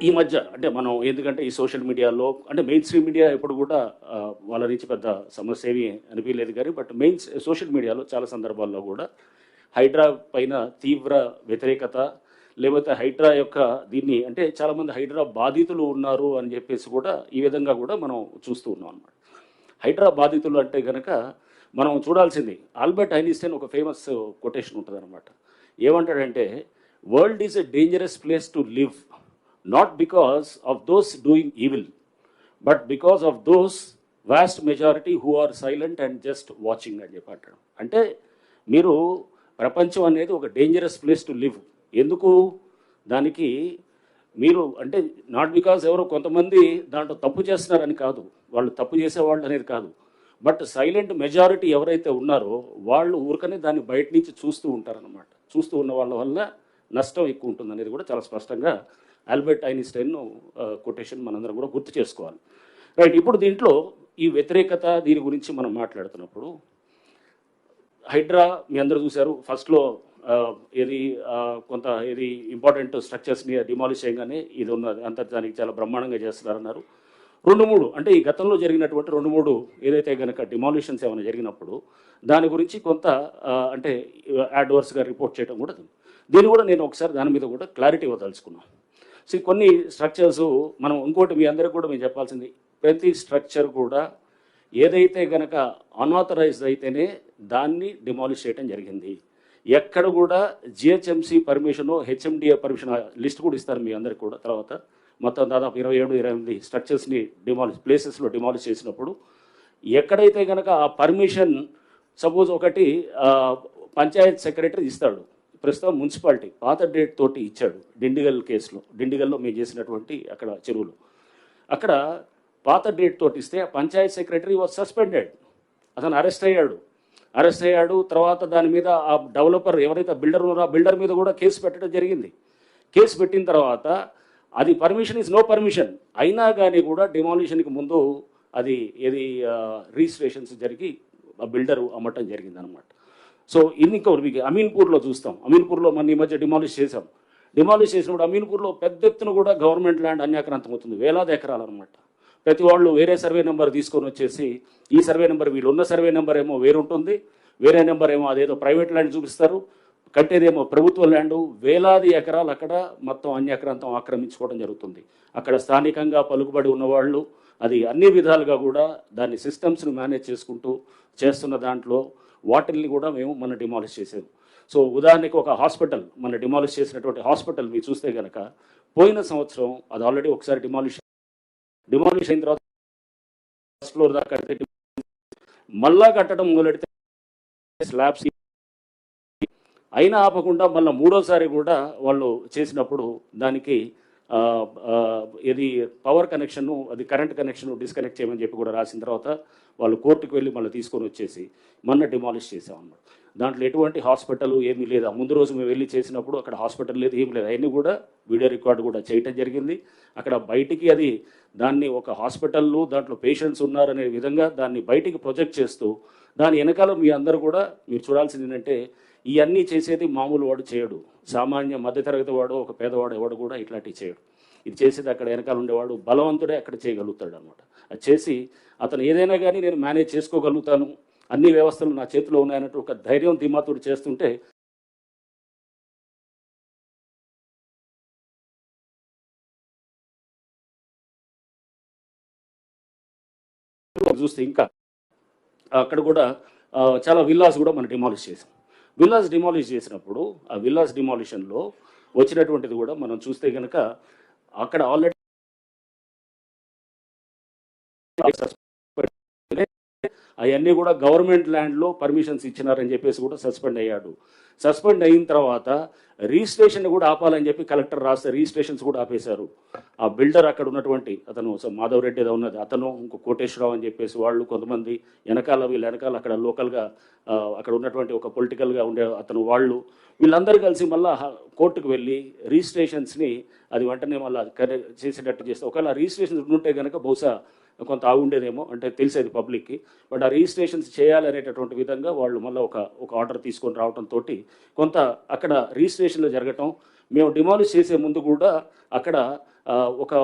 ఈ మధ్య అంటే మనం ఎందుకంటే ఈ సోషల్ మీడియాలో అంటే మెయిన్ స్ట్రీమ్ మీడియా ఎప్పుడు కూడా వాళ్ళ నుంచి పెద్ద సమస్య ఏమీ అనిపించలేదు కానీ బట్ మెయిన్ సోషల్ మీడియాలో చాలా సందర్భాల్లో కూడా హైడ్రా పైన తీవ్ర వ్యతిరేకత లేకపోతే హైడ్రా యొక్క దీన్ని అంటే చాలామంది హైడ్రా బాధితులు ఉన్నారు అని చెప్పేసి కూడా ఈ విధంగా కూడా మనం చూస్తూ ఉన్నాం అనమాట హైడ్రా బాధితులు అంటే కనుక మనం చూడాల్సింది ఆల్బర్ట్ ఐన్స్టైన్ ఒక ఫేమస్ కొటేషన్ ఉంటుంది అనమాట ఏమంటాడంటే world is a dangerous place to live not because of those doing evil but because of those vast majority who are silent and just watching అని చెప్పి అంటాడు. అంటే మీరు ప్రపంచం అనేది ఒక డేంజరస్ ప్లేస్ టు లివ్ ఎందుకు? దానికి మీరు అంటే నాట్ బికాస్ ఎవరో కొంతమంది దాంట్లో తప్పు చేస్తున్నారని కాదు. వాళ్ళు తప్పు చేసేవాళ్ళు అనేది కాదు. బట్ సైలెంట్ మెజారిటీ ఎవరైతే ఉన్నారో వాళ్ళు ఊరికనే దాన్ని బయట నుంచి చూస్తూ ఉంటారనమాట చూస్తూ ఉన్న వాళ్ళ వల్ల నష్టం ఎక్కువ ఉంటుంది అనేది కూడా చాలా స్పష్టంగా ఆల్బర్ట్ ఐన్స్టైన్ కొటేషన్ మనందరం కూడా గుర్తు చేసుకోవాలి. రైట్ ఇప్పుడు దీంట్లో ఈ వ్యతిరేకత దీని గురించి మనం మాట్లాడుతున్నప్పుడు హైడ్రా మీ అందరూ చూశారు ఫస్ట్లో ఏది కొంత ఏది ఇంపార్టెంట్ స్ట్రక్చర్స్ని డిమాలిష్ చేయగానే ఇది ఉన్నది అంత దానికి చాలా బ్రహ్మాండంగా చేస్తున్నారన్నారు. రెండు మూడు అంటే ఈ గతంలో జరిగినటువంటి రెండు మూడు ఏదైతే కనుక డిమాలిషన్స్ ఏమైనా జరిగినప్పుడు దాని గురించి కొంత అంటే యాడ్వర్స్గా రిపోర్ట్ చేయడం కూడా దీన్ని కూడా నేను ఒకసారి దాని మీద కూడా క్లారిటీ ఇవ్వదలుచుకున్నాను. కొన్ని స్ట్రక్చర్స్ మనం ఇంకోటి మీ అందరికీ కూడా మేము చెప్పాల్సింది. ప్రతి స్ట్రక్చర్ కూడా ఏదైతే గనక అన్ఆథరైజ్డ్ అయితేనే దాన్ని డిమాలిష్ చేయడం జరిగింది. ఎక్కడ కూడా GHMC permission HMDA permission list కూడా ఇస్తారు మీ అందరికి కూడా. తర్వాత మొత్తం దాదాపు ఇరవై ఏడు ఇరవై ఎనిమిది స్ట్రక్చర్స్ని డిమాలిష్ ప్లేసెస్లో డిమాలిష్ చేసినప్పుడు ఎక్కడైతే గనక ఆ పర్మిషన్ సపోజ్ ఒకటి పంచాయత్ సెక్రటరీ ఇస్తాడు. ప్రస్తుతం మున్సిపాలిటీ పాత డేట్ తోటి ఇచ్చాడు డిండిగల్ కేసులో. డిండిగల్లో మేము చేసినటువంటి అక్కడ చెరువులు. అక్కడ పాత డేట్ తోటి ఇస్తే పంచాయత్ సెక్రటరీ వాజ్ సస్పెండెడ్. అతను అరెస్ట్ అయ్యాడు. అరెస్ట్ అయ్యాడు తర్వాత దాని మీద ఆ డెవలపర్ ఎవరైతే బిల్డర్ ఉన్నారో ఆ బిల్డర్ మీద కూడా కేసు పెట్టడం జరిగింది. కేసు పెట్టిన తర్వాత అది పర్మిషన్ ఇస్ నో పర్మిషన్. అయినా కానీ కూడా డిమాలిషన్కి ముందు అది ఏది రిజిస్ట్రేషన్స్ జరిగి ఆ బిల్డరు అమ్మటం జరిగింది అనమాట సో ఇన్ని ఇంకా మీకు అమీన్పూర్లో చూస్తాం. అమీన్పూర్లో మన ఈ మధ్య డిమాలిష్ చేశాం. డిమాలిష్ చేసినప్పుడు అమీన్పూర్లో పెద్ద ఎత్తున కూడా గవర్నమెంట్ ల్యాండ్ అన్యాక్రాంతం అవుతుంది. వేలాది ఎకరాలు అనమాట ప్రతి వాళ్ళు వేరే సర్వే నెంబర్ తీసుకొని వచ్చేసి ఈ సర్వే నెంబర్ వీళ్ళు ఉన్న సర్వే నెంబర్ ఏమో వేరుంటుంది. వేరే నెంబర్ ఏమో అదేదో ప్రైవేట్ ల్యాండ్ చూపిస్తారు. కట్టేదేమో ప్రభుత్వ ల్యాండ్ వేలాది ఎకరాలు అక్కడ మొత్తం అన్యాక్రాంతం ఆక్రమించుకోవడం జరుగుతుంది. అక్కడ స్థానికంగా పలుకుబడి ఉన్నవాళ్ళు అది అన్ని విధాలుగా కూడా దాన్ని సిస్టమ్స్ను మేనేజ్ చేసుకుంటూ చేస్తున్న దాంట్లో వాటిల్ని కూడా మేము మన డిమాలిష్ చేసాము సో ఉదాహరణకి ఒక హాస్పిటల్ మన డిమాలిష్ చేసినటువంటి హాస్పిటల్ మీరు చూస్తే కనుక పోయిన సంవత్సరం అది ఆల్రెడీ ఒకసారి డిమాలిష్ డిమాలిష్ అయిన తర్వాత ఫస్ట్ ఫ్లోర్ దాకా అయితే మళ్ళా కట్టడం మొదలెడితే స్లాబ్స్ అయినా ఆపకుండా మళ్ళీ మూడోసారి కూడా వాళ్ళు చేసినప్పుడు దానికి ఇది పవర్ కనెక్షన్ను అది కరెంట్ కనెక్షన్ డిస్కనెక్ట్ చేయమని చెప్పి కూడా రాసిన తర్వాత వాళ్ళు కోర్టుకు వెళ్ళి మళ్ళీ తీసుకొని వచ్చేసి మొన్న డిమాలిష్ చేసాం దాంట్లో ఎటువంటి హాస్పిటల్ ఏమీ లేదు. ఆ ముందు రోజు మేము వెళ్ళి చేసినప్పుడు అక్కడ హాస్పిటల్ లేదు ఏమి లేదు. అవన్నీ కూడా వీడియో రికార్డు కూడా చేయటం జరిగింది. అక్కడ బయటికి అది దాన్ని ఒక హాస్పిటల్లో దాంట్లో పేషెంట్స్ ఉన్నారనే విధంగా దాన్ని బయటికి ప్రొజెక్ట్ చేస్తూ దాని వెనకాల మీ అందరూ కూడా మీరు చూడాల్సింది ఏంటంటే ఇవన్నీ చేసేది మామూలు వాడు చేయడు. సామాన్య మధ్యతరగతి వాడు ఒక పేదవాడు ఎవడు కూడా ఇట్లాంటివి చేయడు. ఇది చేసేది అక్కడ వెనకాల ఉండేవాడు బలవంతుడే అక్కడ చేయగలుగుతాడు అనమాట అది చేసి అతను ఏదైనా కానీ నేను మేనేజ్ చేసుకోగలుగుతాను అన్ని వ్యవస్థలు నా చేతిలో ఉన్నాయన్నట్టు ఒక ధైర్యం ధీమాతుడు చేస్తుంటే చూస్తే ఇంకా అక్కడ కూడా చాలా విల్లాస్ కూడా మనం డిమాలిష్ చేసాం. విల్లాస్ డిమాలిష్ చేసినప్పుడు ఆ విల్లాస్ డిమాలిషన్లో వచ్చినటువంటిది కూడా మనం చూస్తే కనుక అక్కడ ఆల్రెడీ అవన్నీ కూడా గవర్నమెంట్ ల్యాండ్లో పర్మిషన్స్ ఇచ్చినారని చెప్పేసి కూడా సస్పెండ్ అయ్యాడు. సస్పెండ్ అయిన తర్వాత రిజిస్ట్రేషన్ కూడా ఆపాలని చెప్పి కలెక్టర్ రాస్తే రిజిస్ట్రేషన్స్ కూడా ఆపేశారు. ఆ బిల్డర్ అక్కడ ఉన్నటువంటి అతను మాధవ్ రెడ్డి ఏదో ఉన్నది. అతను ఇంకో కోటేశ్వరరావు అని చెప్పేసి వాళ్ళు కొంతమంది వెనకాల వీళ్ళ వెనకాల అక్కడ లోకల్గా అక్కడ ఉన్నటువంటి ఒక పొలిటికల్గా ఉండే అతను వాళ్ళు వీళ్ళందరూ కలిసి మళ్ళీ కోర్టుకు వెళ్ళి రిజిస్ట్రేషన్స్ని అది వెంటనే మళ్ళీ చేసేటట్టు చేస్తే ఒకవేళ రిజిస్ట్రేషన్ ఉంటే కనుక బహుశా కొంత ఆగుండేదేమో అంటే తెలిసేది పబ్లిక్కి. బట్ ఆ రిజిస్ట్రేషన్స్ చేయాలనేటటువంటి విధంగా వాళ్ళు మళ్ళీ ఒక ఒక ఆర్డర్ తీసుకొని రావడంతో కొంత అక్కడ రిజిస్ట్రేషన్లో జరగటం మేము డిమాలిష్ చేసే ముందు కూడా అక్కడ ఒక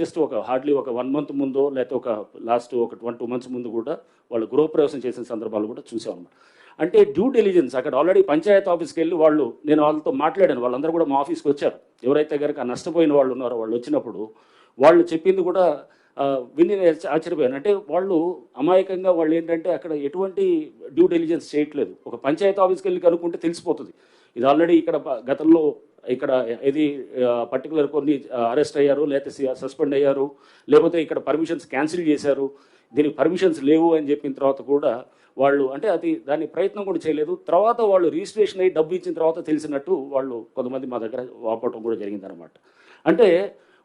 జస్ట్ ఒక హార్డ్లీ ఒక వన్ మంత్ ముందో లేకపోతే ఒక లాస్ట్ ఒక వన్ టూ మంత్స్ ముందు కూడా వాళ్ళు గృహప్రవేశం చేసిన సందర్భాలు కూడా చూసాం అంటే డ్యూ డెలిజెన్స్ అక్కడ ఆల్రెడీ పంచాయత్ ఆఫీస్కి వెళ్ళి వాళ్ళు నేను వాళ్ళతో మాట్లాడాను వాళ్ళందరూ కూడా మా ఆఫీస్కి వచ్చారు. ఎవరైతే కనుక నష్టపోయిన వాళ్ళు ఉన్నారో వాళ్ళు వచ్చినప్పుడు వాళ్ళు చెప్పింది కూడా విని నేను ఆశ్చర్యపోయాను అంటే వాళ్ళు అమాయకంగా వాళ్ళు ఏంటంటే అక్కడ ఎటువంటి డ్యూ డెలిజెన్స్ చేయట్లేదు. ఒక పంచాయతీ ఆఫీస్కి వెళ్ళి కనుక్కుంటే తెలిసిపోతుంది. ఇది ఆల్రెడీ ఇక్కడ గతంలో ఇక్కడ ఇది పర్టికులర్ కొన్ని అరెస్ట్ అయ్యారు లేకపోతే సస్పెండ్ అయ్యారు లేకపోతే ఇక్కడ పర్మిషన్స్ క్యాన్సిల్ చేశారు దీనికి పర్మిషన్స్ లేవు అని చెప్పిన తర్వాత కూడా వాళ్ళు అంటే అది దాని ప్రయత్నం కూడా చేయలేదు. తర్వాత వాళ్ళు రిజిస్ట్రేషన్ అయ్యి డబ్బు ఇచ్చిన తర్వాత తెలిసినట్టు వాళ్ళు కొంతమంది మా దగ్గర వాపటం కూడా జరిగిందనమాట అంటే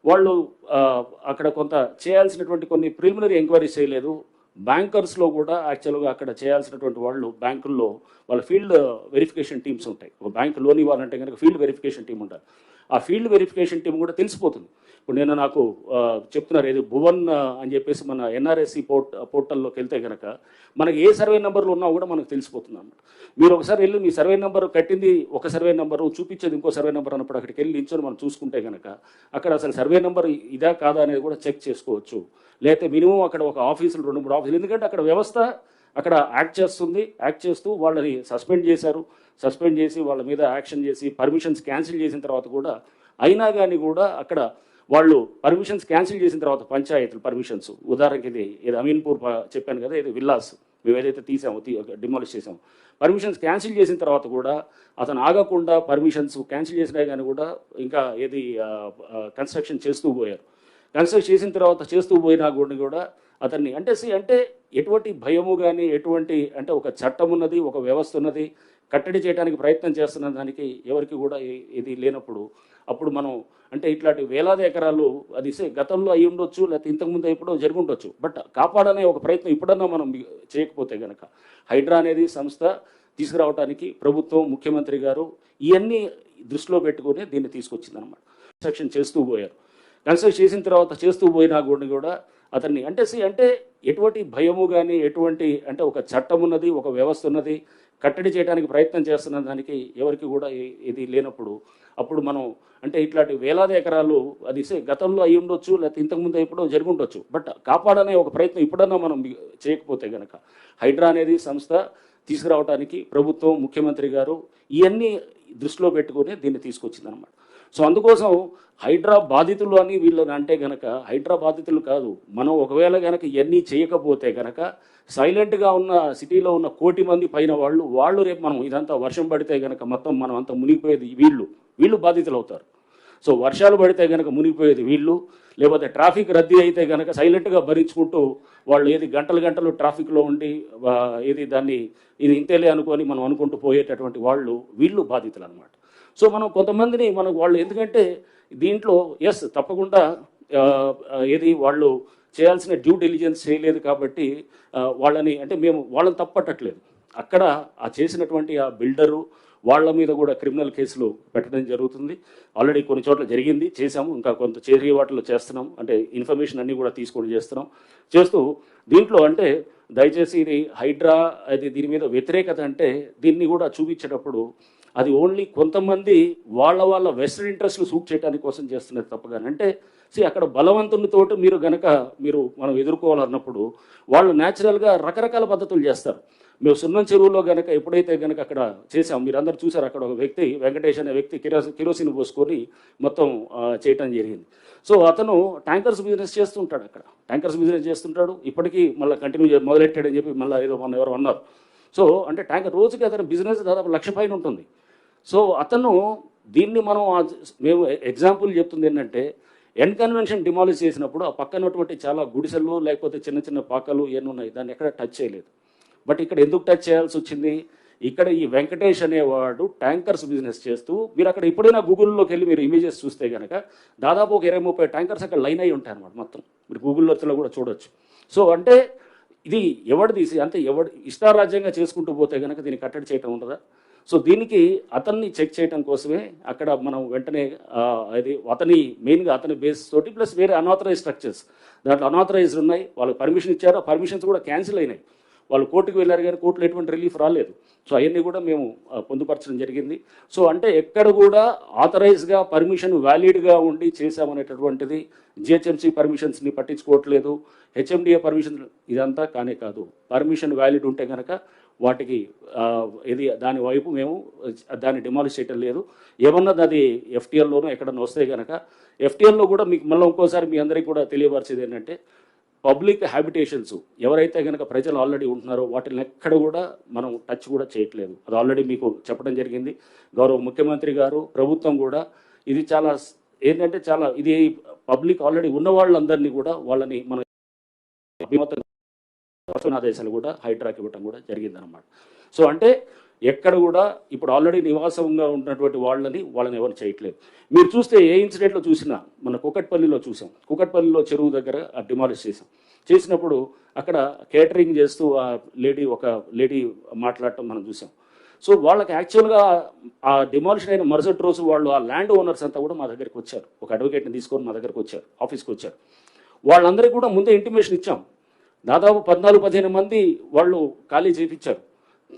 వాళ్ళు అక్కడ కొంత చేయాల్సినటువంటి కొన్ని ప్రిలిమినరీ ఎంక్వైరీస్ చేయలేదు. బ్యాంకర్స్లో కూడా యాక్చువల్గా అక్కడ చేయాల్సినటువంటి వాళ్ళు బ్యాంకుల్లో వాళ్ళ ఫీల్డ్ వెరిఫికేషన్ టీమ్స్ ఉంటాయి. ఒక బ్యాంక్ లోన్ ఇవ్వాలంటే కనుక ఫీల్డ్ వెరిఫికేషన్ టీం ఉంటారు ఆ ఫీల్డ్ వెరిఫికేషన్ టీం కూడా తెలిసిపోతుంది. ఇప్పుడు నేను నాకు చెప్తున్నారు ఏది భువన్ అని చెప్పేసి మన ఎన్ఆర్ఎస్సి పోర్ట్ పోర్టల్లోకి వెళ్తే కనుక మనకి ఏ సర్వే నెంబర్లు ఉన్నా కూడా మనకు తెలిసిపోతుంది అన్నమాట మీరు ఒకసారి వెళ్ళి మీ సర్వే నెంబర్ కట్టింది ఒక సర్వే నెంబరు చూపించేది ఇంకో సర్వే నెంబర్ అన్నప్పుడు అక్కడికి వెళ్ళి నించొని మనం చూసుకుంటే కనుక అక్కడ అసలు సర్వే నెంబర్ ఇదా కాదా అనేది కూడా చెక్ చేసుకోవచ్చు. లేకపోతే మినిమం అక్కడ ఒక ఆఫీసులు రెండు మూడు ఆఫీసులు. ఎందుకంటే అక్కడ వ్యవస్థ అక్కడ యాక్ట్ చేస్తుంది. యాక్ట్ చేస్తూ వాళ్ళని సస్పెండ్ చేశారు. సస్పెండ్ చేసి వాళ్ళ మీద యాక్షన్ చేసి పర్మిషన్స్ క్యాన్సిల్ చేసిన తర్వాత కూడా అయినా కానీ కూడా అక్కడ వాళ్ళు పర్మిషన్స్ క్యాన్సిల్ చేసిన తర్వాత పంచాయతీలు పర్మిషన్స్ ఉదాహరణకి ఇది ఇది అమీన్పూర్ చెప్పాను కదా ఇది విల్లాస్. మేము ఏదైతే తీసామో డిమాలిష్ చేసామో. పర్మిషన్స్ క్యాన్సిల్ చేసిన తర్వాత కూడా అతను ఆగకుండా పర్మిషన్స్ క్యాన్సిల్ చేసినా కానీ కూడా ఇంకా ఏది కన్స్ట్రక్షన్ చేస్తూ పోయారు. కన్స్ట్రక్ట్ చేసిన తర్వాత చేస్తూ పోయినా కూడా కూడా అతన్ని అంటే సి అంటే ఎటువంటి భయము కానీ ఎటువంటి అంటే ఒక చట్టం ఉన్నది ఒక వ్యవస్థ ఉన్నది కట్టడి చేయడానికి ప్రయత్నం చేస్తున్న దానికి ఎవరికి కూడా ఇది లేనప్పుడు అప్పుడు మనం అంటే ఇట్లాంటి వేలాది ఎకరాలు అది సే గతంలో అయి ఉండొచ్చు లేకపోతే ఇంతకుముందు ఎప్పుడో జరిగి ఉండొచ్చు. బట్ కాపాడనే ఒక ప్రయత్నం ఇప్పుడన్నా మనం చేయకపోతే కనుక హైడ్రా అనేది సంస్థ తీసుకురావడానికి ప్రభుత్వం ముఖ్యమంత్రి గారు ఇవన్నీ దృష్టిలో పెట్టుకుని దీన్ని తీసుకొచ్చిందనమాట కన్స్ట్రక్షన్ చేస్తూ పోయారు. కన్స్ట్రక్షన్ చేసిన తర్వాత చేస్తూ పోయినా కూడా కూడా అతన్ని అంటే సి అంటే ఎటువంటి భయము కానీ ఎటువంటి అంటే ఒక చట్టం ఉన్నది ఒక వ్యవస్థ ఉన్నది కట్టడి చేయడానికి ప్రయత్నం చేస్తున్న దానికి ఎవరికి కూడా ఇది లేనప్పుడు అప్పుడు మనం అంటే ఇట్లాంటి వేలాది ఎకరాలు అది గతంలో అయి ఉండొచ్చు లేకపోతే ఇంతకుముందు ఎప్పుడో జరిగి ఉండొచ్చు బట్ కాపాడనే ఒక ప్రయత్నం ఇప్పుడన్నా మనం చేయకపోతే గనక. హైడ్రా అనేది సంస్థ తీసుకురావడానికి ప్రభుత్వం ముఖ్యమంత్రి గారు ఇవన్నీ దృష్టిలో పెట్టుకుని దీన్ని తీసుకొచ్చిందనమాట సో అందుకోసం హైడ్రా బాధితులు అని వీళ్ళని అంటే గనక హైడ్రా బాధితులు కాదు. మనం ఒకవేళ గనక ఇవన్నీ చేయకపోతే గనక సైలెంట్గా ఉన్న సిటీలో ఉన్న కోటి మంది పైన వాళ్ళు వాళ్ళు రేపు మనం ఇదంతా వర్షం పడితే గనక మొత్తం మనం అంతా మునిగిపోయేది వీళ్ళు. వీళ్ళు బాధితులు అవుతారు సో వర్షాలు పడితే గనక మునిగిపోయేది వీళ్ళు లేకపోతే ట్రాఫిక్ రద్దీ అయితే గనక సైలెంట్గా భరించుకుంటూ వాళ్ళు ఏది గంటలు గంటలు ట్రాఫిక్లో ఉండి ఏది దాన్ని ఇది ఇంతేలే అనుకొని మనం అనుకుంటూ పోయేటటువంటి వాళ్ళు వీళ్ళు బాధితులు అనమాట సో మనం కొంతమందిని మనకు వాళ్ళు ఎందుకంటే దీంట్లో ఎస్ తప్పకుండా ఏది వాళ్ళు చేయాల్సిన డ్యూ డెలిజెన్స్ చేయలేదు కాబట్టి వాళ్ళని అంటే మేము వాళ్ళని తప్పట్టట్లేదు. అక్కడ ఆ చేసినటువంటి ఆ బిల్డరు వాళ్ళ మీద కూడా క్రిమినల్ కేసులు పెట్టడం జరుగుతుంది. ఆల్రెడీ కొన్ని చోట్ల జరిగింది చేశాము. ఇంకా కొంత చేరిగే వాటిలో చేస్తున్నాం. అంటే ఇన్ఫర్మేషన్ అన్నీ కూడా తీసుకొని చేస్తున్నాం. చేస్తూ దీంట్లో అంటే దయచేసి ఇది హైడ్రా అది దీని మీద వ్యతిరేకత అంటే దీన్ని కూడా చూపించేటప్పుడు అది ఓన్లీ కొంతమంది వాళ్ళ వాళ్ళ వెస్టర్న్ ఇంట్రెస్ట్లు సూట్ చేయడానికి కోసం చేస్తున్నది తప్పగాని. అంటే సి అక్కడ బలవంతునితోటి మీరు గనక మీరు మనం ఎదుర్కోవాలన్నప్పుడు వాళ్ళు న్యాచురల్గా రకరకాల పద్ధతులు చేస్తారు. మేము సున్నం చెరువులో గనక ఎప్పుడైతే గనక అక్కడ చేసాం మీరు అందరు చూసారు అక్కడ ఒక వ్యక్తి వెంకటేష్ అనే వ్యక్తి కిరోసి కిరోసిన్ పోసుకొని మొత్తం చేయటం జరిగింది. సో అతను ట్యాంకర్స్ బిజినెస్ చేస్తుంటాడు అక్కడ. ట్యాంకర్స్ బిజినెస్ చేస్తుంటాడు. ఇప్పటికీ మళ్ళీ కంటిన్యూ మొదలెట్టాడని చెప్పి మళ్ళీ ఏదో మన ఎవరు అన్నారు. సో అంటే ట్యాంకర్ రోజుకి అతని బిజినెస్ దాదాపు లక్ష పైన ఉంటుంది. సో అతను దీన్ని మనం మేము ఎగ్జాంపుల్ చెప్తుంది ఏంటంటే ఎండ్ కన్వెన్షన్ డిమాలిష్ చేసినప్పుడు ఆ పక్కన ఉన్నటువంటి చాలా గుడిసెలు లేకపోతే చిన్న చిన్న పాకలు ఇవన్నీ ఉన్నాయి దాన్ని ఎక్కడ టచ్ చేయలేదు. బట్ ఇక్కడ ఎందుకు టచ్ చేయాల్సి వచ్చింది? ఇక్కడ ఈ వెంకటేష్ అనేవాడు ట్యాంకర్స్ బిజినెస్ చేస్తూ మీరు అక్కడ ఎప్పుడైనా గూగుల్లోకి వెళ్ళి మీరు ఇమేజెస్ చూస్తే కనుక దాదాపు ఒక ఇరవై ముప్పై ట్యాంకర్స్ అక్కడ లైన్ అయి ఉంటాయి అనమాట మొత్తం. మీరు గూగుల్లో కూడా చూడొచ్చు. సో అంటే ఇది ఎవడు తీసి అంటే ఎవడు ఇష్టారాజ్యంగా చేసుకుంటూ పోతే కనుక దీన్ని కట్టడి చేయటం ఉండదా? సో దీనికి అతన్ని చెక్ చేయడం కోసమే అక్కడ మనం వెంటనే అది అతని మెయిన్గా అతని బేస్ తోటి ప్లస్ వేరే అనాథరైజ్ స్ట్రక్చర్స్. దాంట్లో అనాథరైజ్డ్ ఉన్నాయి వాళ్ళకి పర్మిషన్ ఇచ్చారు. ఆ పర్మిషన్స్ కూడా క్యాన్సిల్ అయినాయి. వాళ్ళు కోర్టుకు వెళ్ళారు కానీ కోర్టులో ఎటువంటి రిలీఫ్ రాలేదు. సో అవన్నీ కూడా మేము పొందుపరచడం జరిగింది. సో అంటే ఎక్కడ కూడా ఆథరైజ్గా పర్మిషన్ వ్యాలిడ్గా ఉండి చేశామనేటటువంటిది జిహెచ్ఎంసీ పర్మిషన్స్ని పట్టించుకోవట్లేదు. హెచ్ఎండిఏ పర్మిషన్ ఇదంతా కానే కాదు. పర్మిషన్ వ్యాలిడ్ ఉంటే కనుక వాటికి ఇది దాని వైపు మేము దాన్ని డిమాలిష్ చేయటం లేదు. ఏమన్నది అది ఎఫ్టీఎల్లోనూ ఎక్కడన్నా వస్తే కనుక ఎఫ్టీఎల్లో కూడా మీకు మళ్ళీ ఇంకోసారి మీ అందరికీ కూడా తెలియపరిచేది ఏంటంటే పబ్లిక్ హ్యాబిటేషన్స్ ఎవరైతే కనుక ప్రజలు ఆల్రెడీ ఉంటున్నారో వాటిని ఎక్కడ కూడా మనం టచ్ కూడా చేయట్లేదు. అది ఆల్రెడీ మీకు చెప్పడం జరిగింది. గౌరవ ముఖ్యమంత్రి గారు ప్రభుత్వం కూడా ఇది చాలా ఏంటంటే చాలా ఇది పబ్లిక్ ఆల్రెడీ ఉన్న వాళ్ళందరినీ కూడా వాళ్ళని మన ఆదేశాలు కూడా హైడ్రాక్ ఇవ్వటం కూడా జరిగిందనమాట సో అంటే ఎక్కడ కూడా ఇప్పుడు ఆల్రెడీ నివాసంగా ఉన్నటువంటి వాళ్ళని వాళ్ళని ఎవరు చేయట్లేదు. మీరు చూస్తే ఏ ఇన్సిడెంట్లో చూసినా మన కుకట్పల్లిలో చూసాం. కుకట్పల్లిలో చెరువు దగ్గర డిమాలిష్ చేసాం. చేసినప్పుడు అక్కడ కేటరింగ్ చేస్తూ ఆ లేడీ ఒక లేడీ మాట్లాడటం మనం చూసాం. సో వాళ్ళకి యాక్చువల్గా ఆ డిమాలిషన్ అయిన మరుసటి రోజు వాళ్ళు ఆ ల్యాండ్ ఓనర్స్ అంతా కూడా మా దగ్గరికి వచ్చారు. ఒక అడ్వకేట్ని తీసుకొని మా దగ్గరికి వచ్చారు. ఆఫీస్కి వచ్చారు. వాళ్ళందరికీ కూడా ముందే ఇంటిమేషన్ ఇచ్చాం. దాదాపు పద్నాలుగు పదిహేను మంది వాళ్ళు ఖాళీ చేయించారు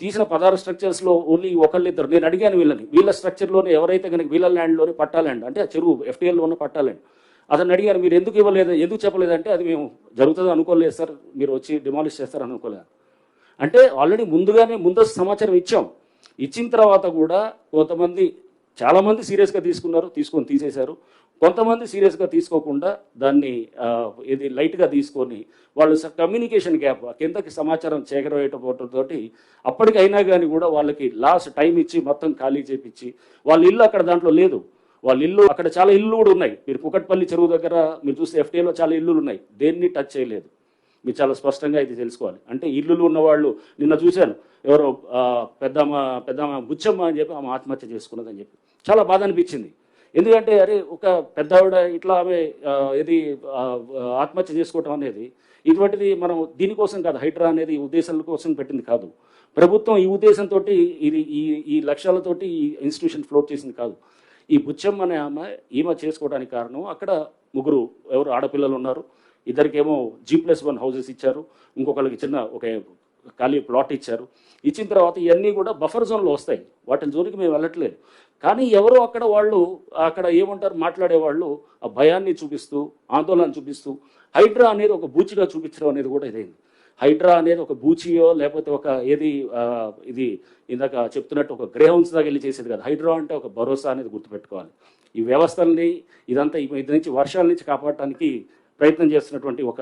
తీసిన పదహారు స్ట్రక్చర్స్లో ఓన్లీ ఒకళ్ళిద్దరు. నేను అడిగాను వీళ్ళని వీళ్ళ స్ట్రక్చర్లోనే ఎవరైతే కనుక వీళ్ళ ల్యాండ్లోనే పట్టా ల్యాండ్ అంటే ఆ చెరువు ఎఫ్టీఎల్లో ఉన్న పట్టా ల్యాండ్ అతను అడిగారు మీరు ఎందుకు ఇవ్వలేదు ఎందుకు చెప్పలేదంటే అది మేము జరుగుతుంది అనుకోలేదు సార్ మీరు వచ్చి డిమాలిష్ చేస్తారు అనుకోలేదు. అంటే ఆల్రెడీ ముందుగానే ముందస్తు సమాచారం ఇచ్చాం. ఇచ్చిన తర్వాత కూడా కొంతమంది చాలామంది సీరియస్గా తీసుకున్నారు తీసుకొని తీసేశారు. కొంతమంది సీరియస్గా తీసుకోకుండా దాన్ని ఇది లైట్గా తీసుకొని వాళ్ళు కమ్యూనికేషన్ గ్యాప్ కిందకి సమాచారం చేకరవేయటపోవడంతో అప్పటికైనా కానీ కూడా వాళ్ళకి లాస్ట్ టైం ఇచ్చి మొత్తం ఖాళీ చేపించి వాళ్ళ ఇల్లు అక్కడ దాంట్లో లేదు. వాళ్ళ ఇల్లు అక్కడ చాలా ఇల్లు కూడా ఉన్నాయి. మీరు కుకట్పల్లి చెరువు దగ్గర మీరు చూస్తే ఎఫ్టీఏలో చాలా ఇల్లులు ఉన్నాయి. దేన్ని టచ్ చేయలేదు. మీరు చాలా స్పష్టంగా ఇది తెలుసుకోవాలి. అంటే ఇల్లులు ఉన్నవాళ్ళు నిన్న చూశాను ఎవరో పెద్దమ్మ పెద్దమ్మ బుచ్చమ్మ అని చెప్పి ఆమె ఆత్మహత్య చేసుకున్నదని చెప్పి. చాలా బాధ అనిపించింది. ఎందుకంటే అరే ఒక పెద్ద ఆవిడ ఇట్లా ఆమె ఇది ఆత్మహత్య చేసుకోవటం అనేది ఇటువంటిది మనం దీనికోసం కాదు హైడ్రా అనేది ఉద్దేశాల కోసం పెట్టింది కాదు. ప్రభుత్వం ఈ ఉద్దేశంతో ఇది ఈ ఈ లక్ష్యాలతోటి ఈ ఇన్స్టిట్యూషన్ ఫ్లోట్ చేసింది కాదు. ఈ బుచ్చమ్మ అనే ఆమె ఈమె చేసుకోవడానికి కారణం అక్కడ ముగ్గురు ఎవరు ఆడపిల్లలు ఉన్నారు. ఇద్దరికేమో జీ ప్లస్ వన్ హౌసెస్ ఇచ్చారు. ఇంకొకరికి చిన్న ఒక ఖాళీ ప్లాట్ ఇచ్చారు ఇచ్చిన తర్వాత ఇవన్నీ కూడా బఫర్ జోన్లో వస్తాయి వాటి జోలికి మేము వెళ్ళట్లేదు కానీ ఎవరో అక్కడ వాళ్ళు అక్కడ ఏమంటారు మాట్లాడేవాళ్ళు ఆ భయాన్ని చూపిస్తూ ఆందోళన చూపిస్తూ హైడ్రా అనేది ఒక బూచిగా చూపించడం అనేది కూడా ఇదైంది హైడ్రా అనేది ఒక బూచియో లేకపోతే ఒక ఏది ఇది ఇందాక చెప్తున్నట్టు ఒక గ్రేహౌన్స్ దాకా వెళ్ళి చేసేది కాదు హైడ్రా అంటే ఒక భరోసా అనేది గుర్తుపెట్టుకోవాలి ఈ వ్యవస్థల్ని ఇదంతా ఇది నుంచి వర్షాల నుంచి కాపాడటానికి ప్రయత్నం చేస్తున్నటువంటి ఒక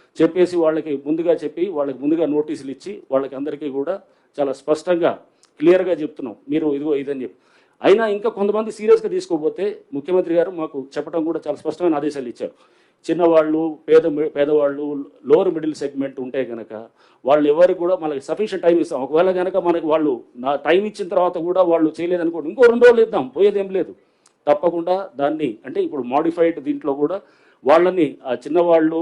చెప్పేసి వాళ్ళకి ముందుగా చెప్పి వాళ్ళకి ముందుగా నోటీసులు ఇచ్చి వాళ్ళకి అందరికీ కూడా చాలా స్పష్టంగా క్లియర్గా చెప్తున్నాం. మీరు ఇదిగో ఇదని చెప్పి. అయినా ఇంకా కొంతమంది సీరియస్గా తీసుకోకపోతే ముఖ్యమంత్రి గారు మాకు చెప్పడం కూడా చాలా స్పష్టమైన ఆదేశాలు ఇచ్చారు. చిన్నవాళ్ళు పేద పేదవాళ్ళు లోవర్ మిడిల్ సెగ్మెంట్ ఉంటే కనుక వాళ్ళు ఎవరికి కూడా మనకి సఫిషియంట్ టైం ఇస్తాం. ఒకవేళ కనుక మనకి వాళ్ళు నా టైం ఇచ్చిన తర్వాత కూడా వాళ్ళు చేయలేదనుకోండి ఇంకో రెండు రోజులు ఇద్దాం పోయేదేం లేదు. తప్పకుండా దాన్ని అంటే ఇప్పుడు మాడిఫైడ్ దీంట్లో కూడా వాళ్ళని ఆ చిన్నవాళ్ళు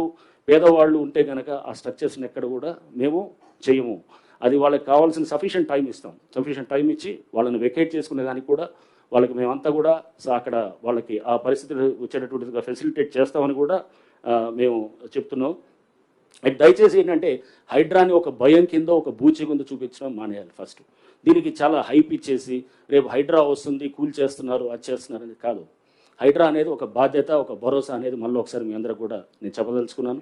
పేదవాళ్ళు ఉంటే కనుక ఆ స్ట్రక్చర్స్ని ఎక్కడ కూడా మేము చేయము. అది వాళ్ళకి కావాల్సిన సఫిషియంట్ టైం ఇస్తాం. సఫిషియెంట్ టైం ఇచ్చి వాళ్ళని వెకేట్ చేసుకునే దానికి కూడా వాళ్ళకి మేమంతా కూడా అక్కడ వాళ్ళకి ఆ పరిస్థితులు వచ్చేటటువంటిదిగా ఫెసిలిటేట్ చేస్తామని కూడా మేము చెప్తున్నాం. అది దయచేసి ఏంటంటే హైడ్రాని ఒక భయం కింద ఒక బూచి కింద చూపించడం మానేయాలి ఫస్ట్ దీనికి చాలా హైప్ ఇచ్చేసి రేపు హైడ్రా వస్తుంది కూల్ చేస్తున్నారు అది చేస్తున్నారు అనేది కాదు. హైడ్రా అనేది ఒక బాధ్యత ఒక భరోసా అనేది మళ్ళీ ఒకసారి మీ అందరూ కూడా నేను చెప్పదలుచుకున్నాను.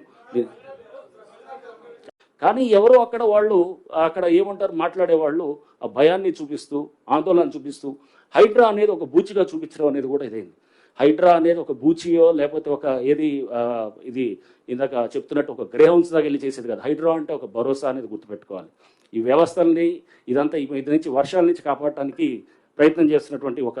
కానీ ఎవరో అక్కడ వాళ్ళు అక్కడ ఏమంటారు మాట్లాడేవాళ్ళు ఆ భయాన్ని చూపిస్తూ ఆందోళన చూపిస్తూ హైడ్రా అనేది ఒక బూచిగా చూపించడం అనేది కూడా ఇదైంది హైడ్రా అనేది ఒక బూచియో లేకపోతే ఒక ఏది ఇది ఇందాక చెప్తున్నట్టు ఒక గ్రేహౌన్స్ దాకా వెళ్ళి చేసేది కాదు హైడ్రా అంటే ఒక భరోసా అనేది గుర్తుపెట్టుకోవాలి ఈ వ్యవస్థల్ని ఇదంతా ఇది నుంచి వర్షాల నుంచి కాపాడటానికి ప్రయత్నం చేస్తున్నటువంటి ఒక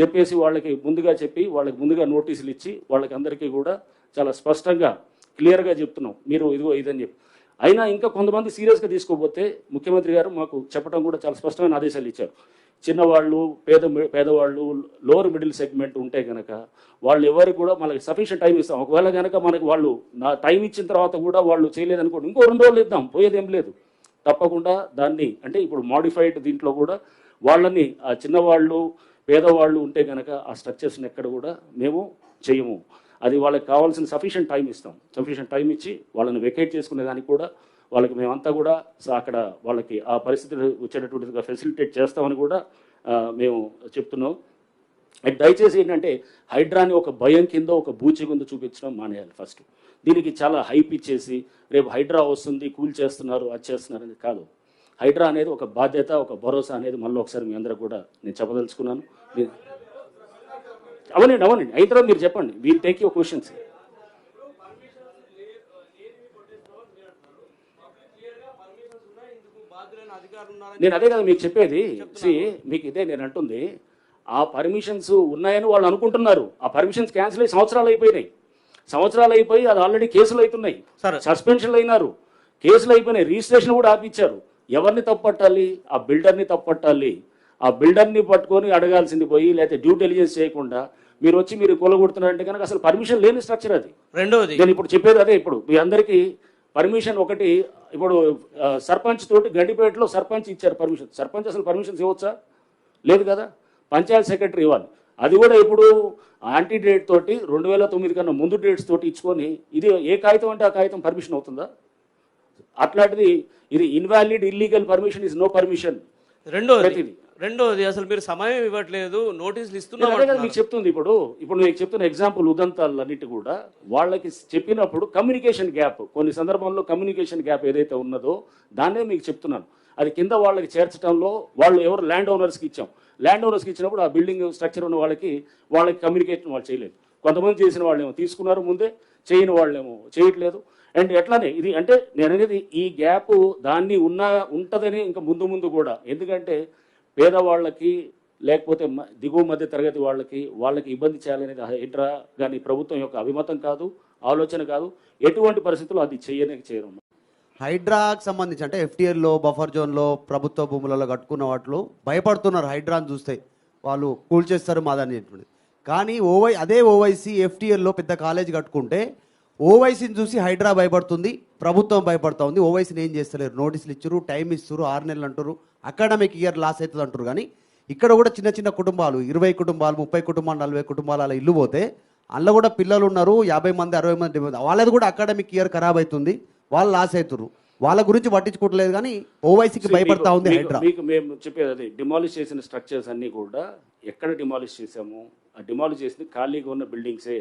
చెప్పేసి వాళ్ళకి ముందుగా చెప్పి వాళ్ళకి ముందుగా నోటీసులు ఇచ్చి వాళ్ళకి అందరికీ కూడా చాలా స్పష్టంగా క్లియర్గా చెప్తున్నాం. మీరు ఇదిగో ఇదని చెప్పి. అయినా ఇంకా కొంతమంది సీరియస్గా తీసుకోకపోతే ముఖ్యమంత్రి గారు మాకు చెప్పడం కూడా చాలా స్పష్టమైన ఆదేశాలు ఇచ్చారు. చిన్నవాళ్ళు పేద పేదవాళ్ళు లోవర్ మిడిల్ సెగ్మెంట్ ఉంటే కనుక వాళ్ళు ఎవరికి కూడా మనకి సఫిషియంట్ టైం ఇస్తాం. ఒకవేళ కనుక మనకి వాళ్ళు నా టైం ఇచ్చిన తర్వాత కూడా వాళ్ళు చేయలేదనుకోండి ఇంకో రెండు రోజులు ఇద్దాం. పోయేదేం లేదు. తప్పకుండా దాన్ని అంటే ఇప్పుడు మాడిఫైడ్ దీంట్లో కూడా వాళ్ళని ఆ చిన్నవాళ్ళు పేదవాళ్ళు ఉంటే కనుక ఆ స్ట్రక్చర్స్ని ఎక్కడ కూడా మేము చేయము. అది వాళ్ళకి కావాల్సిన సఫిషియెంట్ టైం ఇస్తాం. సఫిషియంట్ టైం ఇచ్చి వాళ్ళని వెకేట్ చేసుకునే దానికి కూడా వాళ్ళకి మేమంతా కూడా అక్కడ వాళ్ళకి ఆ పరిస్థితులు వచ్చేటటువంటిగా ఫెసిలిటేట్ చేస్తామని కూడా మేము చెప్తున్నాం. అండ్ దయచేసి ఏంటంటే హైడ్రాని ఒక భయం కింద ఒక బూచి కింద చూపించడం మానేయాలి ఫస్ట్ దీనికి చాలా హైప్ ఇచ్చేసి రేపు హైడ్రా వస్తుంది కూల్ చేస్తున్నారు అది చేస్తున్నారు అనేది కాదు. హైడ్రా అనేది ఒక బాధ్యత ఒక భరోసా అనేది మళ్ళీ ఒకసారి మీ అందరూ కూడా నేను చెప్పదలుచుకున్నాను. అవునండి అవునండి తర్వాత మీరు చెప్పండి. వీ టేక్ యువర్ క్వశ్చన్స్ నేను అదే కదా మీకు చెప్పేది. సి మీకు ఇదే నేను అంటుంది. ఆ పర్మిషన్స్ ఉన్నాయని వాళ్ళు అనుకుంటున్నారు. ఆ పర్మిషన్స్ క్యాన్సిల్ అయ్యి సంవత్సరాలు అయిపోయినాయి. సంవత్సరాలు అయిపోయి అది ఆల్రెడీ కేసులు అవుతున్నాయి. సస్పెన్షన్లు అయినారు. కేసులు అయిపోయినాయి. రిజిస్ట్రేషన్ కూడా ఆపిచ్చారు. ఎవరిని తప్పట్టాలి? ఆ బిల్డర్ని తప్పట్టాలి. ఆ బిల్డర్ని పట్టుకొని అడగాల్సింది పోయి లేకపోతే డ్యూ డెలిజెన్స్ చేయకుండా మీరు వచ్చి మీరు కూలగొడుతున్నారంటే కనుక అసలు పర్మిషన్ లేని స్ట్రక్చర్ అది. రెండవది. నేను ఇప్పుడు చెప్పేది అదే ఇప్పుడు. మీ అందరికీ పర్మిషన్ ఒకటి ఇప్పుడు సర్పంచ్ తోటి గండిపేటలో సర్పంచ్ ఇచ్చారు పర్మిషన్ సర్పంచ్ అసలు పర్మిషన్స్ ఇవ్వచ్చా? లేదు కదా? పంచాయత్ సెక్రటరీ ఇవ్వాలి. అది కూడా ఇప్పుడు యాంటీ డేట్ తోటి రెండు వేల తొమ్మిది కన్నా ముందు డేట్స్ తోటి ఇచ్చుకొని ఇది ఏ కాగితం అంటే ఆ కాగితం పర్మిషన్ అవుతుందా? అట్లాంటిది ఇది invalid illegal permission is no permission రెండోది. రెండోది అసలు మీరు సమయం ఇవ్వట్లేదు నోటీసులు నేను ఇస్తున్నాం అదే కదా అంటున్నారు. మీకు చెప్తుంది ఇప్పుడు. ఇప్పుడు మీకు చెప్తున్న ఎగ్జాంపుల్ ఉదంతాలన్నిటి కూడా వాళ్ళకి చెప్పినప్పుడు కమ్యూనికేషన్ గ్యాప్ కొన్ని సందర్భంలో కమ్యూనికేషన్ గ్యాప్ ఏదైతే ఉన్నదో దాన్నే మీకు చెప్తున్నాను. అది కింద వాళ్ళకి చేర్చడంలో వాళ్ళు ఎవరు ల్యాండ్ ఓనర్స్కి ఇచ్చాం. ల్యాండ్ ఓనర్స్కి ఇచ్చినప్పుడు ఆ బిల్డింగ్ స్ట్రక్చర్ ఉన్న వాళ్ళకి వాళ్ళకి కమ్యూనికేషన్ వాళ్ళు చేయలేదు. కొంతమంది చేసిన వాళ్ళేమో తీసుకున్నారు ముందే చేయని వాళ్ళేమో చేయట్లేదు. అండ్ ఎట్లానే ఇది అంటే నేను అనేది ఈ గ్యాప్ దాన్ని ఉన్న ఉంటుందని ఇంకా ముందు ముందు కూడా. ఎందుకంటే పేదవాళ్ళకి లేకపోతే మ- దిగువ మధ్య తరగతి వాళ్ళకి వాళ్ళకి ఇబ్బంది చేయాలనేది హైడ్రా కానీ ప్రభుత్వం యొక్క అభిమతం కాదు ఆలోచన కాదు. ఎటువంటి పరిస్థితుల్లో అది చేయనే చేయరు హైడ్రాకి సంబంధించి అంటే ఎఫ్టీఎల్లో బఫర్ జోన్లో ప్రభుత్వ భూములలో కట్టుకున్న వాటిలో భయపడుతున్నారు హైడ్రాని చూస్తే. వాళ్ళు కూల్చేస్తారు మాదని చెప్పి కానీ ఓవై అదే ఓవైసీ ఎఫ్టీఎల్లో పెద్ద కాలేజ్ కట్టుకుంటే ఓవైసీని చూసి హైడ్రా భయపడుతుంది ప్రభుత్వం భయపడతా ఉంది. ఓవైసీని ఏం చేస్తలేరు? నోటీసులు ఇచ్చారు టైం ఇస్తారు ఆరు నెలలు అంటారు అకాడమిక్ ఇయర్ లాస్ అవుతుంది అంటారు కానీ ఇక్కడ కూడా చిన్న చిన్న కుటుంబాలు ఇరవై కుటుంబాలు ముప్పై కుటుంబాలు నలభై కుటుంబాలు అలా ఇల్లు పోతే అందులో కూడా పిల్లలు ఉన్నారు యాభై మంది అరవై మంది. వాళ్ళది కూడా అకాడమిక్ ఇయర్ ఖరాబ్ అవుతుంది వాళ్ళు లాస్ అవుతారు వాళ్ళ గురించి పట్టించుకోవట్లేదు కానీ ఓవైసీకి భయపడతా ఉంది హైడ్రా. మీకు మేము చెప్పేది అదే డిమాలిష్ చేసిన స్ట్రక్చర్స్ అన్నీ కూడా ఎక్కడ డిమాలిష్ చేసాము ఆ డిమాలిష్ చేసింది ఖాళీగా ఉన్న బిల్డింగ్సే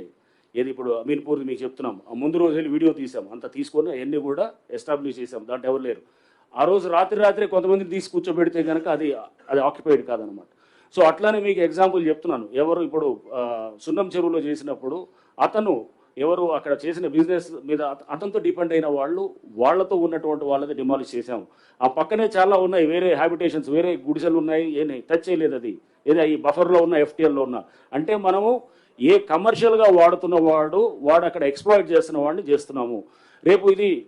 ఏది ఇప్పుడు అమీన్పూర్ మీకు చెప్తున్నాం. ముందు రోజు వెళ్ళి వీడియో తీసాం అంత తీసుకొని అవన్నీ కూడా ఎస్టాబ్లిష్ చేసాం దాంట్లో ఎవరు లేరు. ఆ రోజు రాత్రి రాత్రి కొంతమందిని తీసి కూర్చోబెడితే కనుక అది అది ఆక్యుపైడ్ కాదనమాట. సో అట్లానే మీకు ఎగ్జాంపుల్ చెప్తున్నాను. ఎవరు ఇప్పుడు సున్నం చెరువులో చేసినప్పుడు అతను ఎవరు అక్కడ చేసిన బిజినెస్ మీద అతనితో డిపెండ్ అయిన వాళ్ళు వాళ్ళతో ఉన్నటువంటి వాళ్ళది డిమాలిష్ చేశాం. ఆ పక్కనే చాలా ఉన్నాయి. వేరే హ్యాబిటేషన్స్ వేరే గుడిసెలు ఉన్నాయి. ఏమి టచ్ చేయలేదు అది. ఏదో ఈ బఫర్లో ఉన్న ఎఫ్టీఎల్లో ఉన్న. అంటే మనము ఏ కమర్షియల్గా వాడుతున్న వాడు వాడు అక్కడ ఎక్స్ప్లాయిట్ చేస్తున్న వాడిని చేస్తున్నాము. రేపు ఇది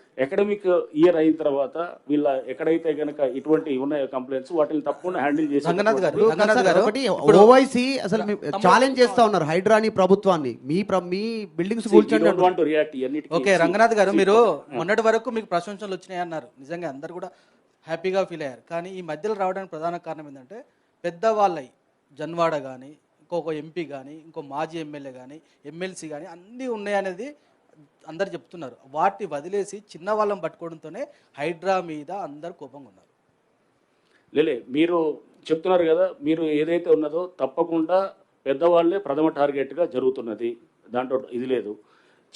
అకాడమిక్ ఇయర్ అయిన తర్వాత వీళ్ళ ఎక్కడైతే గనక ఇటువంటి ఉన్నాయో కంప్లైంట్స్ వాటిని తప్పకుండా హ్యాండిల్ చేసి రంగనాథ్ గారు రంగనాథ్ గారు ఒకటి ఓవైసీ అసలు ఛాలెంజ్ చేస్తా ఉన్నారు హైడ్రాని ప్రభుత్వాన్ని. మీ మీ బిల్డింగ్స్ కూల్చండి రియాక్ట్ ఓకే రంగనాథ్ గారు మీరు మొన్నటి వరకు మీకు ప్రశంసలు వచ్చినాయి అన్నారు. నిజంగా అందరు కూడా హ్యాపీగా ఫీల్ అయ్యారు. కానీ ఈ మధ్యలో రావడానికి ప్రధాన కారణం ఏంటంటే పెద్దవాళ్ళై జన్వాడ కానీ ఇంకొక ఎంపీ కానీ ఇంకో మాజీ ఎమ్మెల్యే కానీ ఎమ్మెల్సీ కానీ అన్నీ ఉన్నాయనేది అందరు చెప్తున్నారు. వాటిని వదిలేసి చిన్న వాళ్ళని పట్టుకోవడంతోనే హైడ్రా మీద అందరు కోపంగా ఉన్నారు. లేలే మీరు చెప్తున్నారు కదా మీరు ఏదైతే ఉన్నదో తప్పకుండా పెద్దవాళ్ళే ప్రథమ టార్గెట్గా జరుగుతున్నది. దాంట్లో ఇది లేదు.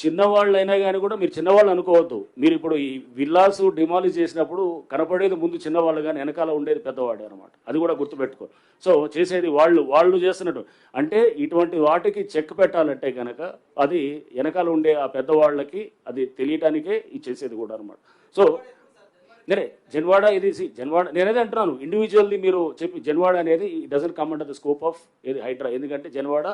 చిన్నవాళ్ళు అయినా కానీ కూడా మీరు చిన్నవాళ్ళు అనుకోవద్దు. మీరు ఇప్పుడు ఈ విల్లాస్ డిమాలిష్ చేసినప్పుడు కనపడేది ముందు చిన్నవాళ్ళు కానీ వెనకాల ఉండేది పెద్దవాడే అనమాట అది కూడా గుర్తుపెట్టుకో. సో చేసేది వాళ్ళు వాళ్ళు చేస్తున్నట్టు. అంటే ఇటువంటి వాటికి చెక్ పెట్టాలంటే కనుక అది వెనకాల ఉండే ఆ పెద్దవాళ్ళకి అది తెలియటానికే ఇది చేసేది కూడా అనమాట సో నేనే జన్వాడ ఇది జన్వాడ నేనేది అంటున్నాను. ఇండివిజువల్లీ మీరు చెప్పి జన్వాడ అనేది doesn't come under the scope of ఇది హైడ్రా. ఎందుకంటే జన్వాడ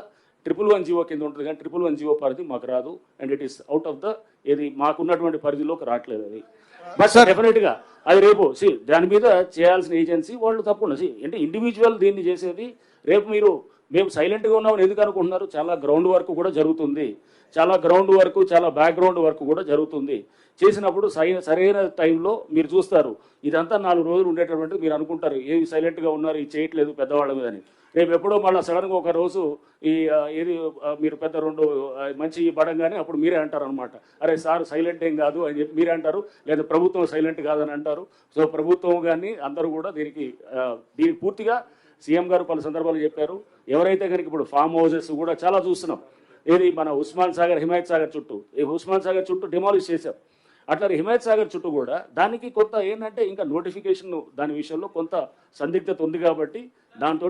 ట్రిపుల్ వన్ జీవో కింద ఉంటుంది కానీ ట్రిపుల్ వన్ జీవో పరిధి మాకు రాదు and it is out of the ఏది మాకున్నటువంటి పరిధిలోకి రావట్లేదు అది. బట్ డెఫినెట్గా అది రేపు సి దాని మీద చేయాల్సిన ఏజెన్సీ వాళ్ళు తప్పకుండా సి అంటే ఇండివిజువల్ దీన్ని చేసేది రేపు మీరు మేము సైలెంట్గా ఉన్నామని ఎందుకు అనుకుంటున్నారు? చాలా గ్రౌండ్ వర్క్ కూడా జరుగుతుంది. చాలా గ్రౌండ్ వర్క్ చాలా బ్యాక్గ్రౌండ్ వర్క్ కూడా జరుగుతుంది. చేసినప్పుడు సరైన సరైన టైంలో మీరు చూస్తారు. ఇదంతా నాలుగు రోజులు ఉండేటటువంటి మీరు అనుకుంటారు. ఏమి సైలెంట్గా ఉన్నారు ఇది చేయట్లేదు పెద్దవాళ్ళ మీద అని. రేపు ఎప్పుడో మళ్ళీ సడన్గా ఒక రోజు ఈ ఏది మీరు పెద్ద రెండు మంచి పడంగానే అప్పుడు మీరే అంటారు అనమాట అరే సార్ సైలెంట్ ఏం కాదు అని చెప్పి మీరే అంటారు. లేదా ప్రభుత్వం సైలెంట్ కాదని అంటారు. సో ప్రభుత్వం కానీ అందరూ కూడా దీనికి దీనికి పూర్తిగా సీఎం గారు పలు సందర్భాలు చెప్పారు. ఎవరైతే కనుక ఇప్పుడు ఫామ్ హౌసెస్ కూడా చాలా చూస్తున్నాం. ఏది మన ఉస్మాన్ సాగర్ హిమాయత్ సాగర్ చుట్టూ. ఈ ఉస్మాన్ సాగర్ చుట్టూ డిమాలిష్ చేశాం. అట్లా హిమాయత్ సాగర్ చుట్టూ కూడా దానికి కొంత ఏంటంటే ఇంకా నోటిఫికేషన్ దాని విషయంలో కొంత సందిగ్ధత ఉంది కాబట్టి దాంతో